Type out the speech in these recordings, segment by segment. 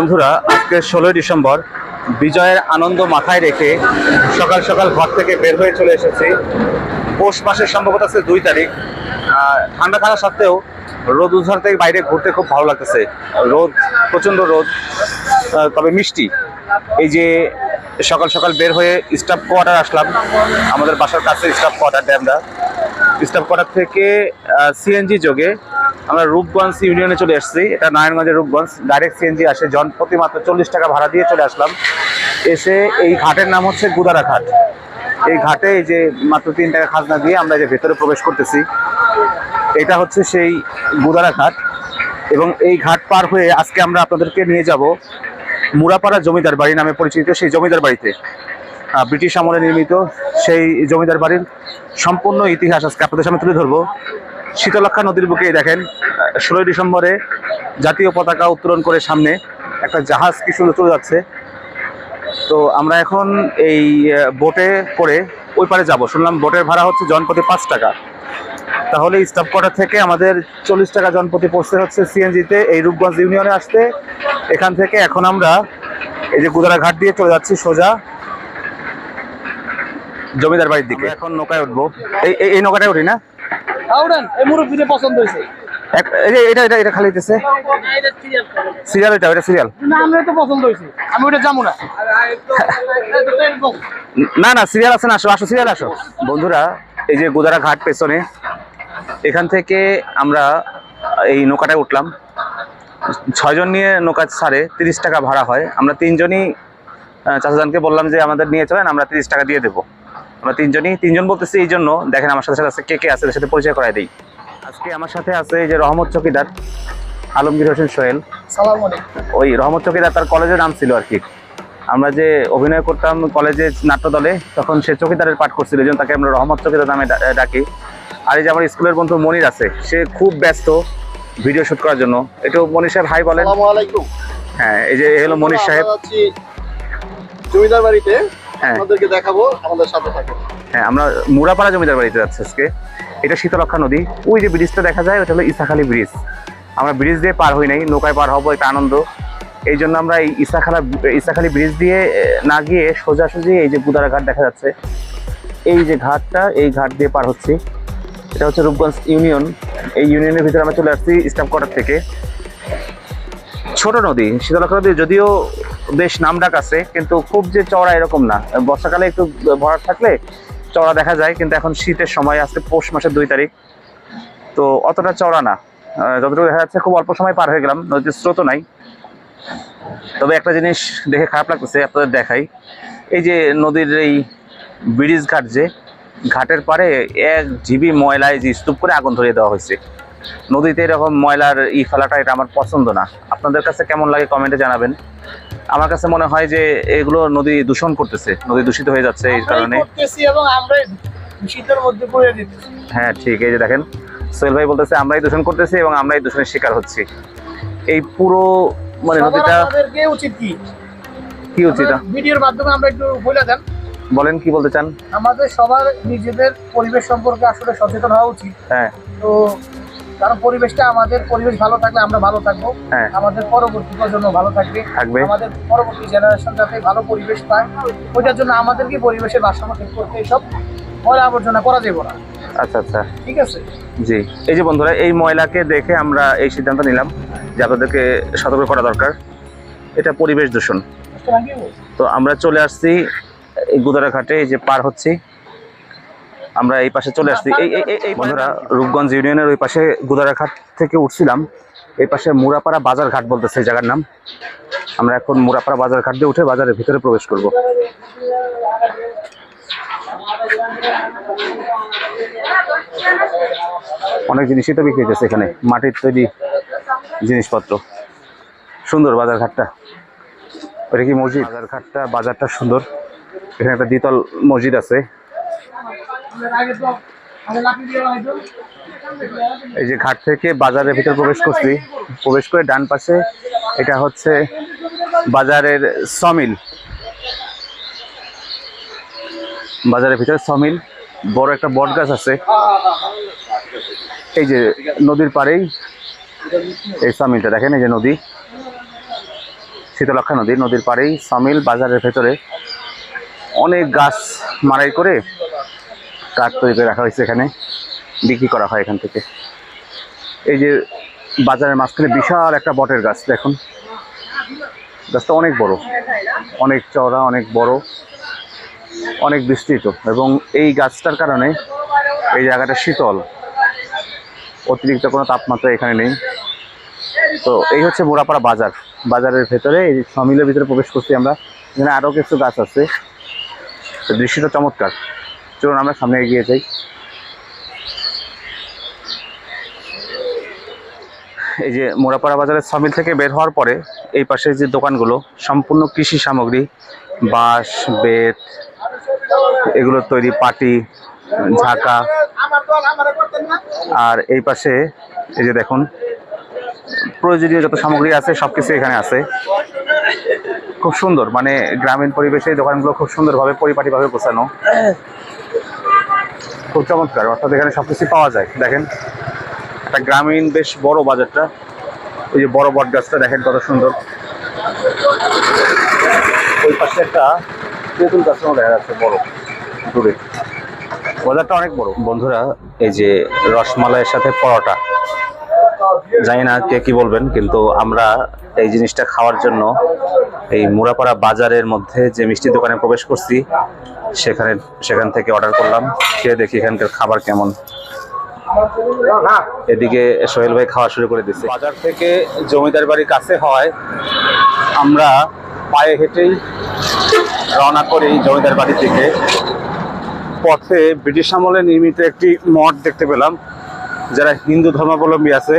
বন্ধুরা, আজকে ষোলোই ডিসেম্বর, বিজয়ের আনন্দ মাথায় রেখে সকাল সকাল ঘর থেকে বের হয়ে চলে এসেছি। পৌষ মাসের সম্ভবত আছে দুই তারিখ। ঠান্ডা থাকা সত্ত্বেও রোদ উজ্জ্বল থেকে বাইরে ঘুরতে খুব ভালো লাগতেছে। রোদ, প্রচণ্ড রোদ তবে মিষ্টি। এই যে সকাল সকাল বের হয়ে স্টাফ কোয়ার্টার আসলাম। আমাদের বাসার কাছে staff quarter Demra staff quarter থেকে সিএনজি যোগে আমরা রূপগঞ্জ ইউনিয়নে চলে এসেছি। এটা নারায়ণগঞ্জের রূপগঞ্জ। ডাইরেক্ট সিএনজি আসে। জন প্রতি মাত্র চল্লিশ টাকা ভাড়া দিয়ে চলে আসলাম। এসে এই ঘাটের নাম হচ্ছে গুদারা ঘাট। এই ঘাটে এই যে মাত্র তিন টাকা খাজনা দিয়ে আমরা যে ভেতরে প্রবেশ করতেছি, এটা হচ্ছে সেই গুদারা ঘাট। এবং এই ঘাট পার হয়ে আজকে আমরা আপনাদেরকে নিয়ে যাব মুরাপাড়া জমিদার বাড়ি নামে পরিচিত সেই জমিদার বাড়িতে। ব্রিটিশ আমলে নির্মিত সেই জমিদার বাড়ির সম্পূর্ণ ইতিহাস আজকে আপনাদের সামনে তুলে ধরবো। শীতলক্ষা নদীর বুকে দেখেন ষোলোই ডিসেম্বরে জাতীয় পতাকা উত্তোলন করে সামনে একটা জাহাজ কি সুন্দর চলে যাচ্ছে। তো আমরা এখন এই বোটে করে ওই পারে যাব। শুনলাম বোটের ভাড়া হচ্ছে জনপতি পাঁচ টাকা। তাহলে স্টাফ কোয়ার্টার থেকে আমাদের চল্লিশ টাকা জনপ্রতি পড়তে হচ্ছে সিএনজিতে এই রূপগঞ্জ ইউনিয়নে আসতে। এখান থেকে এখন আমরা এই যে গুদারা ঘাট দিয়ে চলে যাচ্ছি সোজা। জমিদার বাড়ির দিকে? এখন নৌকায় উঠবো। এই এই- নৌকাটায় উঠি না? আউডান এই মুরব্বীরে পছন্দ হয়েছে। যে এটা এটা এটা খালি দিতেছে সিরিয়াল এটা এটা সিরিয়াল। না আমরা তো পছন্দ হয়েছে। আমি ওটা যাব না। না না সিরিয়াল আছে না আসো আসো সিরিয়াল আসো। বন্ধুরা এই যে গোদারা ঘাট পেছনে এখান থেকে আমরা এই নৌকাটায় উঠলাম। ছয়জন নিয়ে নৌকা ছাড়ে তিরিশ টাকা ভাড়া হয়। আমরা তিনজনই চাচাজানকে বললাম যে আমাদের নিয়ে চলেন আমরা তিরিশ টাকা দিয়ে দেবো। আমরা তিনজনই তিনজন বলতেছি এই জন্য। দেখেন আমার সাথে সাথে আছে কে কে আছে এদের সাথে পরিচয় করাই দিই। আজকে আমার সাথে আছে এই যে রহমত চকিদার আলমগীর হোসেন সোহেল। ওই রহমত চকিদার তার কলেজের নাম ছিল আর কি। আমরা যে অভিনয় করতাম কলেজে নাট্য দলে তখন সে চকিদারের পাঠ করছিল এই জন্য তাকে আমরা রহমত চকিদার নামে ডাকি। আর এই যে আমার স্কুলের বন্ধু মনির আছে সে খুব ব্যস্ত ভিডিও শুট করার জন্য। একটু মনির সাহেব হাই বলেন। হ্যাঁ এই যে হলো মনির সাহেব। জমিদার বাড়িতে। আপনাদেরকে দেখাবো আমাদের সাথে থাকুন। হ্যাঁ আমরা মুরাপাড়া জমিদার বাড়িতে যাচ্ছি আজকে। এটা শীতলক্ষা নদী। ওই যে ব্রিজটা দেখা যায় ওটা হলো ইসাখালী ব্রিজ। আমরা ব্রিজ দিয়ে পার হই নাই নৌকায় পার হব এটা আনন্দ। এই জন্য আমরা এই ইসাখালা ইসাখালী ব্রিজ দিয়ে না গিয়ে সোজাসুজি এই যে গুদারা ঘাট দেখা যাচ্ছে। এই যে ঘাটটা এই ঘাট দিয়ে পার হচ্ছি। এটা হচ্ছে রূপগঞ্জ ইউনিয়ন। এই ইউনিয়নের ভিতরে আমরা চলে আসছি স্টাফ কোয়ার্টার থেকে। ছোট নদী শীতলক্ষা নদী যদিও বেশ নামডাক আছে, কিন্তু খুব যে চড়া এরকম না। বর্ষাকালে একটু ভরাট থাকলে চওড়া দেখা যায়, কিন্তু এখন শীতের সময় আসছে, পৌষ মাসের দুই তারিখ। তো অতটা চড়া না। যতটুকু দেখা যাচ্ছে, খুব অল্প সময় পার হয়ে গেলাম নদীর স্রোত নাই। তবে একটা জিনিস দেখে খারাপ লাগতেছে, আপনাদের দেখাই। এই যে নদীর এই ব্রিজ ঘাট যে, ঘাটের পারে এক জিবি ময়লায় যে স্তূপ করে আগুন ধরিয়ে দেওয়া হয়েছে। নদীতে এরকম ময়লার ই ফেলাটা এটা আমার পছন্দ না। আপনাদের কাছে কেমন লাগে কমেন্টে জানাবেন। আমার কাছে মনে হয় যে এগুলো নদী দূষণ করতেছে নদী দূষিত হয়ে যাচ্ছে এই কারণে। এবং মধ্যে পড়ে হ্যাঁ ঠিক এই যে দেখেন সোহেল ভাই বলতেছে আমরাই দূষণ করতেছি এবং আমরাই দূষণের শিকার হচ্ছি। এই পুরো মানে নদীটা উচিত কি? কি উচিত? ভিডিওর মাধ্যমে আমরা একটু বলে দেন। বলেন কি বলতে চান? আমাদের সবার নিজেদের পরিবেশ সম্পর্কে আসলে সচেতন হওয়া উচিত। হ্যাঁ। তো কারণ পরিবেশটা আমাদের পরিবেশ ভালো থাকলে আমরা ভালো থাকব। হ্যাঁ। আমাদের পরবর্তী প্রজন্ম ভালো থাকবে। আমাদের পরবর্তী জেনারেশন যাতে ভালো পরিবেশ পায় ওইটার জন্য আমাদেরকে পরিবেশের ভারসাম্য ঠিক করতে এইসব ময়লা আবর্জনা করা যাবে না। আচ্ছা আচ্ছা। ঠিক আছে? জি। এই যে বন্ধুরা এই ময়লাকে দেখে আমরা এই সিদ্ধান্ত নিলাম যে আপনাদেরকে সতর্ক করা দরকার। এটা পরিবেশ দূষণ। তো আমরা চলে আসছি এই গুদারা ঘাটে এই যে পার হচ্ছি। আমরা এই পাশে চলে আসছি। এই বন্ধুরা, রূপগঞ্জ ইউনিয়নের ওই পাশে গুদারা ঘাট থেকে উঠছিলাম। এই পাশে মুরাপাড়া বাজার ঘাট বলতেছে এই জায়গার নাম। আমরা এখন মুরাপাড়া বাজার ঘাট দিয়ে উঠে বাজারের ভিতরে প্রবেশ করব। অনেক জিনিসই তো বিক্রি হইতেছে এখানে। মাটির তৈরি জিনিসপত্র। সুন্দর বাজার ঘাটটা। ওটা কি মসজিদ? বাজার ঘাটটা, বাজারটা সুন্দর। এখানে একটা দ্বিতল মসজিদ আছে। এই যে ঘাট থেকে বাজারের ভিতরে প্রবেশ করছি। প্রবেশ করে ডান পাশে এটা হচ্ছে বাজারের সমিল। বাজারের ভিতরে সমিল, বড় একটা বট গাছ আছে। এই যে নদীর পাড়েই এই সমিলটা, দেখেন এই যে নদী। শীতলক্ষা নদী, নদীর পাড়েই সমিল, বাজারের ভেতরে অনেক গাছ মারাই করে কাঠ তৈরি করে রাখা হয়েছে এখানে, বিক্রি করা হয় এখান থেকে। এই যে বাজারের মাঝখানে বিশাল একটা বটের গাছ, দেখুন। গাছটা অনেক বড়, অনেক চওড়া, অনেক বড়, অনেক বিস্তৃত। এবং এই গাছটার কারণে এই জায়গাটা শীতল। অতিরিক্ত কোনো তাপমাত্রা এখানে নেই। তো এই হচ্ছে মোড়াপাড়া বাজার। বাজারের ভেতরে এই সমিলের ভিতরে প্রবেশ করছি আমরা। এখানে আরও কিছু গাছ আছে। দৃশ্যটা চমৎকার। চলুন আমরা সামনে এগিয়ে যাই। এই যে মোড়াপাড়া বাজারের সামিল থেকে বের হওয়ার পরে এই পাশে যে দোকানগুলো, সম্পূর্ণ কৃষি সামগ্রী, বাঁশ, বেত এগুলোর তৈরি পাটি, ঝাঁকা। আর এই পাশে এই যে দেখুন, প্রয়োজনীয় যত সামগ্রী আছে সব কিছু এখানে আছে। খুব সুন্দর মানে গ্রামীণ পরিবেশে দোকানগুলো খুব সুন্দরভাবে পরিপাটিভাবে গোছানো। খুব চমৎকার। অর্থাৎ এখানে সব কিছু পাওয়া যায়। দেখেন, একটা গ্রামীণ বেশ বড় বাজারটা। ওই যে বড় বট গাছটা, দেখেন কত সুন্দর। ওই পাশে একটা তেঁতুল গাছটাও দেখা যাচ্ছে বড়, দূরে। বাজারটা অনেক বড়। বন্ধুরা, এই যে রসমালাইয়ের সাথে পরোটা জানি না কে কি বলবেন, কিন্তু আমরা এই জিনিসটা খাওয়ার জন্য এই মুরাপাড়া বাজারের মধ্যে যে মিষ্টি দোকানে প্রবেশ করছি, সেখানে, সেখান থেকে অর্ডার করলাম। খেয়ে দেখি এখানকার খাবার কেমন। এদিকে সোহেল ভাই খাওয়া শুরু করে দিচ্ছে বাজার থেকে জমিদার বাড়ির কাছে হয় আমরা পায়ে হেঁটেই রওনা করি জমিদার বাড়ি থেকে। পথে ব্রিটিশ আমলে নির্মিত একটি মঠ দেখতে পেলাম, যারা হিন্দু ধর্মাবলম্বী আছে।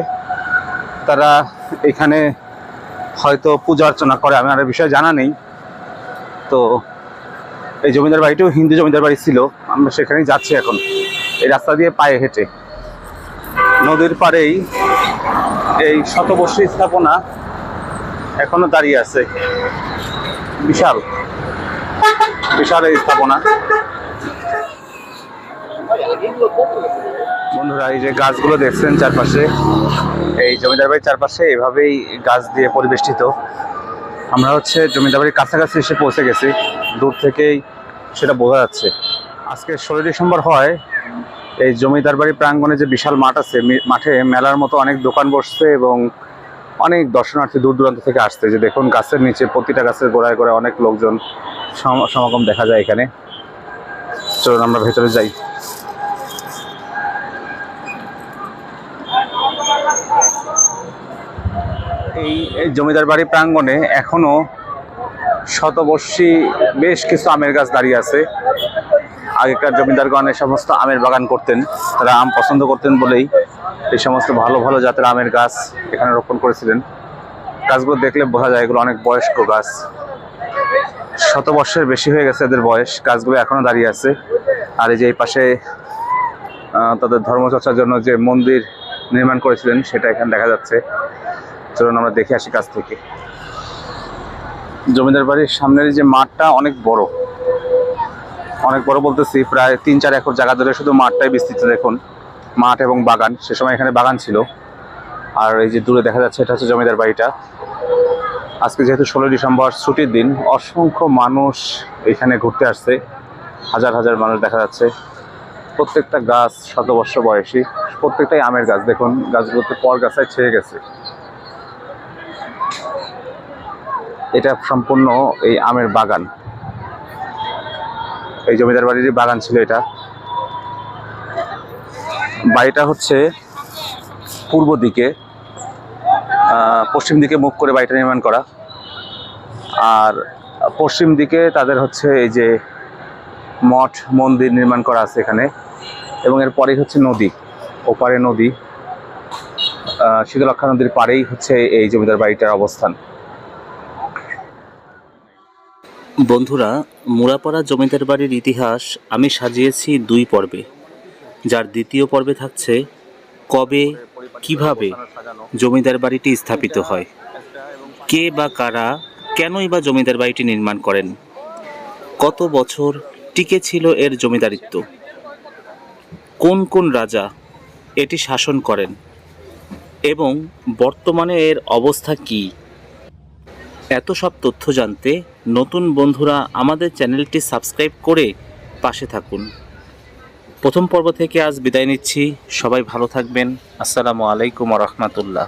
তারা এখানে হয়তো পূজা অর্চনা করে, আমি আর এ বিষয়ে জানা নেই। তো এই জমিদার বাড়িটিও হিন্দু জমিদার বাড়ি ছিল, আমরা সেখানেই যাচ্ছি এখন। এই রাস্তা দিয়ে পায়ে হেঁটে। নদীর পাড়েই এই শতবর্ষী স্থাপনা এখনও দাঁড়িয়ে আছে। বিশাল। বিশাল এই স্থাপনা। বন্ধুরা, এই যে গাছগুলো দেখছেন চারপাশে, এই জমিদার বাড়ির চারপাশে এভাবেই গাছ দিয়ে পরিবেষ্টিত। আমরা হচ্ছে জমিদার বাড়ির কাছাকাছি এসে পৌঁছে গেছি, দূর থেকেই সেটা বোঝা যাচ্ছে। আজকে ষোলো ডিসেম্বর হয়, এই জমিদার বাড়ি প্রাঙ্গণে যে বিশাল মাঠ আছে মাঠে মেলার মতো অনেক দোকান বসছে এবং অনেক দর্শনার্থী দূর দূরান্ত থেকে আসছে। যে দেখুন, গাছের নিচে প্রতিটা গাছের গোড়ায় গোড়ায় অনেক লোকজন সম- সমাগম দেখা যায় এখানে। চলুন আমরা ভেতরে যাই। এই জমিদার বাড়ি প্রাঙ্গণে এখনও শতবর্ষী বেশ কিছু আমের গাছ দাঁড়িয়ে আছে। আগেকার জমিদারগণ এই সমস্ত আমের বাগান করতেন, তারা আম পছন্দ করতেন বলেই এই সমস্ত ভালো ভালো জাতের আমের গাছ এখানে রোপণ করেছিলেন। গাছগুলো দেখলে বোঝা যায় এগুলো অনেক বয়স্ক গাছ। শত বর্ষের বেশি হয়ে গেছে এদের বয়স, গাছগুলো এখনও দাঁড়িয়ে আছে। আর এই যে এই পাশে তাদের ধর্মচর্চার জন্য যে মন্দির নির্মাণ করেছিলেন, সেটা এখানে দেখা যাচ্ছে। চলুন আমরা দেখে আসি কাছ থেকে। জমিদার বাড়ির সামনের যে মাঠটা অনেক বড়। অনেক বড় বলতেছি, প্রায় তিন চার একর জায়গা ধরে শুধু মাঠটাই বিস্তৃত দেখুন। মাঠ এবং বাগান, সে সময় এখানে বাগান ছিল। আর এই যে দূরে দেখা যাচ্ছে, এটা হচ্ছে জমিদার বাড়িটা। আজকে যেহেতু ষোলো ডিসেম্বর ছুটির দিন, অসংখ্য মানুষ এখানে ঘুরতে আসছে। হাজার হাজার মানুষ দেখা যাচ্ছে। প্রত্যেকটা গাছ শত বর্ষ বয়সী। প্রত্যেকটাই আমের গাছ। দেখুন, গাছগুলোতে পর গাছায় ছেয়ে গেছে। এটা সম্পূর্ণ এই আমের বাগান। এই জমিদার বাড়ির বাগান ছিল এটা। বাড়িটা হচ্ছে পূর্ব দিকে পশ্চিম দিকে মুখ করে বাড়িটা নির্মাণ করা। আর পশ্চিম দিকে তাদের হচ্ছে এই যে মঠ, মন্দির নির্মাণ করা আছে এখানে। এবং এর পরেই হচ্ছে নদী, ওপারে নদী। শীতলক্ষা নদীর পাড়েই হচ্ছে এই জমিদার বাড়িটার অবস্থান। বন্ধুরা, মুরাপাড়া জমিদার বাড়ির ইতিহাস আমি সাজিয়েছি দুই পর্বে। যার দ্বিতীয় পর্বে থাকছে, কবে, কীভাবে জমিদার বাড়িটি স্থাপিত হয়? কে বা কারা, কেনই বা জমিদার বাড়িটি নির্মাণ করেন? কত বছর টিকে ছিল এর জমিদারিত্ব? কোন কোন রাজা এটি শাসন করেন? এবং বর্তমানে এর অবস্থা কী? এত সব তথ্য জানতে নতুন বন্ধুরা আমাদের চ্যানেলটি সাবস্ক্রাইব করে পাশে থাকুন। প্রথম পর্ব থেকে আজ বিদায় নিচ্ছি। সবাই ভালো থাকবেন। আসসালামু আলাইকুম রহমতুল্লাহ।